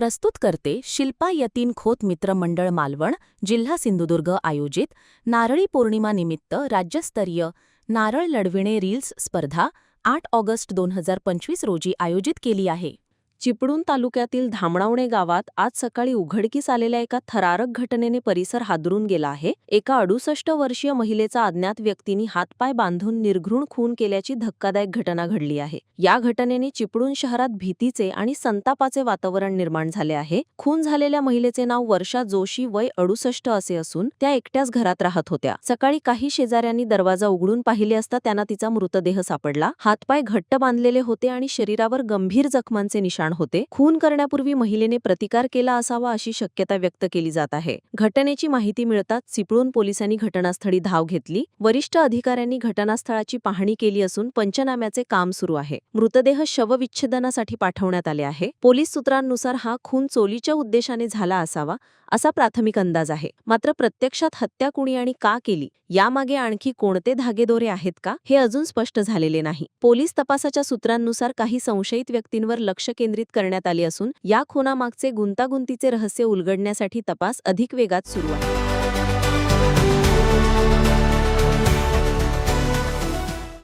प्रस्तुत करते शिल्पा यतीन खोत मित्र मंडळ मालवण जिल्हा सिंधुदुर्ग आयोजित नारळी पौर्णिमानिमित्त राज्यस्तरीय नारळ लढविणे रील्स स्पर्धा आठ ऑगस्ट दोन हजार पंचवीस रोजी आयोजित केली आहे. चिपळूण तालुक्यातील धामणावणे गावात आज सकाळी उघडकीस आलेल्या एका थरारक घटनेने परिसर हादरून गेला आहे. एका अडुसष्ट वर्षीय महिलेचा अज्ञात व्यक्तींनी हातपाय बांधून निर्घृण खून केल्याची धक्कादायक घटना घडली आहे. या घटनेने चिपळूण शहरात भीतीचे आणि संतापाचे वातावरण निर्माण झाले आहे. खून झालेल्या महिलेचे नाव वर्षा जोशी वय अडुसष्ट असे असून त्या एकट्याच घरात राहत होत्या. सकाळी काही शेजाऱ्यांनी दरवाजा उघडून पाहिले असता त्यांना तिचा मृतदेह सापडला. हातपाय घट्ट बांधलेले होते आणि शरीरावर गंभीर जखमांचे निशाण होते. खून करण्यापूर्वी महिलेने प्रतिकार केला असावा अशी शक्यता व्यक्त केली जात आहे. घटनेची माहिती मिळताच चिपळूण पोलिसांनी घटनास्थळी धाव घेतली. वरिष्ठ अधिकाऱ्यांनी घटनास्थळाची पाहणी केली असून पंचनाम्याचे काम सुरू आहे. मृतदेह शवविच्छेदनासाठी पाठवण्यात आले आहे. पोलीस सूत्रांनुसार हा खून चोलीच्या उद्देशाने झाला असावा असा प्राथमिक अंदाज आहे. मात्र प्रत्यक्षात हत्या कुणी आणि का केली? यामागे आणखी कोणते धागेदोरे आहेत का? हे अजून स्पष्ट झालेले नाही. पोलीस तपासाच्या सूत्रांनुसार काही संशयित व्यक्तींवर लक्ष केंद्रित करण्यात आली असून या खुनामागचे गुंतागुंतीचे रहस्य उलगडण्यासाठी तपास अधिक वेगात सुरू आहे.